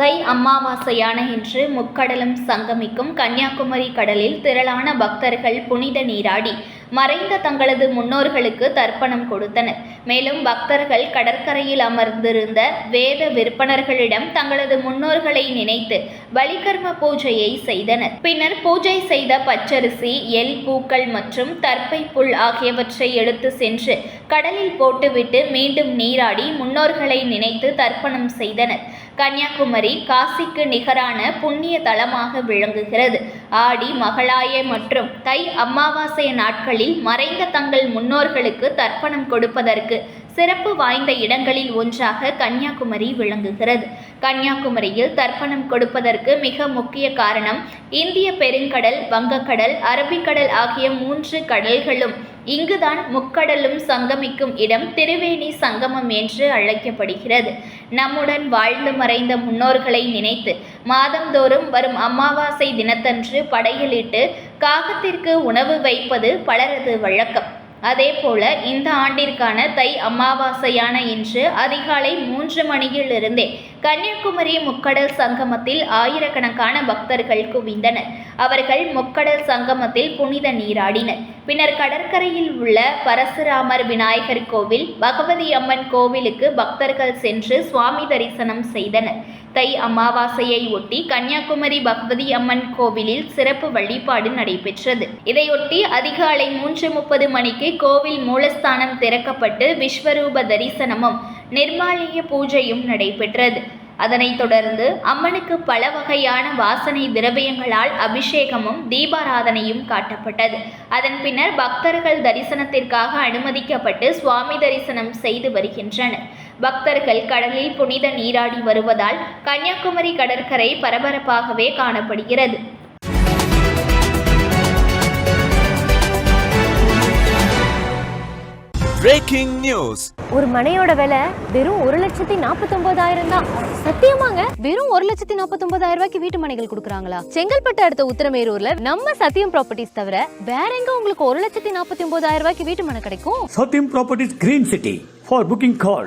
தை அமாவாசையான இன்று முக்கடலும் சங்கமிக்கும் கன்னியாகுமரி கடலில் திரளான பக்தர்கள் புனித நீராடி மறைந்த தங்களது முன்னோர்களுக்கு தர்ப்பணம் கொடுத்தனர். மேலும் பக்தர்கள் கடற்கரையில் அமர்ந்திருந்த வேத விற்பனர்களிடம் தங்களது முன்னோர்களை நினைத்து பலிகர்ம பூஜையை செய்தனர். பின்னர் பூஜை செய்த பச்சரிசி எல் பூக்கள் மற்றும் தர்ப்பை புல் ஆகியவற்றை எடுத்து சென்று கடலில் போட்டுவிட்டு மீண்டும் நீராடி முன்னோர்களை நினைத்து தர்ப்பணம் செய்தனர். கன்னியாகுமரி காசிக்கு நிகரான புண்ணிய தலமாக விளங்குகிறது. ஆடி மகளாய மற்றும் தை அமாவாசை நாட்களில் மறைந்த தங்கள் முன்னோர்களுக்கு தர்ப்பணம் கொடுப்பதற்கு சிறப்பு வாய்ந்த இடங்களில் ஒன்றாக கன்னியாகுமரி விளங்குகிறது. கன்னியாகுமரியில் தர்ப்பணம் கொடுப்பதற்கு மிக முக்கிய காரணம் இந்திய பெருங்கடல் வங்கக்கடல் அரபிக்கடல் ஆகிய மூன்று கடல்களும் இங்குதான் முக்கடலும் சங்கமிக்கும் இடம் திருவேணி சங்கமம் என்று அழைக்கப்படுகிறது. நம்முடன் வாழ்ந்து மறைந்த முன்னோர்களை நினைத்து மாதந்தோறும் வரும் அமாவாசை தினத்தன்று படையலிட்டு காகத்திற்கு உணவு வைப்பது பலரது வழக்கம். அதேபோல இந்த ஆண்டிற்கான தை அமாவாசையான இன்று அதிகாலை மூன்று மணியிலிருந்தே கன்னியாகுமரி முக்கடல் சங்கமத்தில் ஆயிரக்கணக்கான பக்தர்கள் குவிந்தனர். அவர்கள் முக்கடல் சங்கமத்தில் புனித நீராடினர். பின்னர் கடற்கரையில் உள்ள பரசுராமர் விநாயகர் கோவில் பகவதி அம்மன் கோவிலுக்கு பக்தர்கள் சென்று சுவாமி தரிசனம் செய்தனர். தை அமாவாசையை ஒட்டி கன்னியாகுமரி பகவதி அம்மன் கோவிலில் சிறப்பு வழிபாடு நடைபெற்றது. இதையொட்டி அதிகாலை மூன்று முப்பது மணிக்கு கோவில் மூலஸ்தானம் திறக்கப்பட்டு விஸ்வரூப தரிசனமும் நிர்மாலய பூஜையும் நடைபெற்றது. அதனைத் தொடர்ந்து அம்மனுக்கு பல வகையான வாசனை திரவியங்களால் அபிஷேகமும் தீபாராதனையும் காட்டப்பட்டது. அதன் பின்னர் பக்தர்கள் தரிசனத்திற்காக அனுமதிக்கப்பட்டு சுவாமி தரிசனம் செய்து வருகின்றனர். பக்தர்கள் கடலில் புனித நீராடி வருவதால் கன்னியாகுமரி கடற்கரை பரபரப்பாகவே காணப்படுகிறது. பிரேக்கிங் நியூஸ் ஒரு மனையோட விலை வெறும் ஒரு லட்சத்தி நாற்பத்தொன்பதாயிரம் தான். சத்தியமாங்க? வெறும் ஒரு லட்சத்தி நாற்பத்தொன்பதாயிரம் ரூபாய்க்கு வீட்டு மனைகள் கொடுக்குறாங்களா? செங்கல்பட்டு அடுத்த உத்திரமேரூர்ல நம்ம சத்தியம் ப்ராப்பர்ட்டிஸ் தவிர வேற எங்க உங்களுக்கு ஒரு லட்சத்தி நாற்பத்தி ஒன்பதாயிரம் ரூபாய்க்கு வீட்டு மனை கிடைக்கும்? Satyam Properties Green City. For booking call.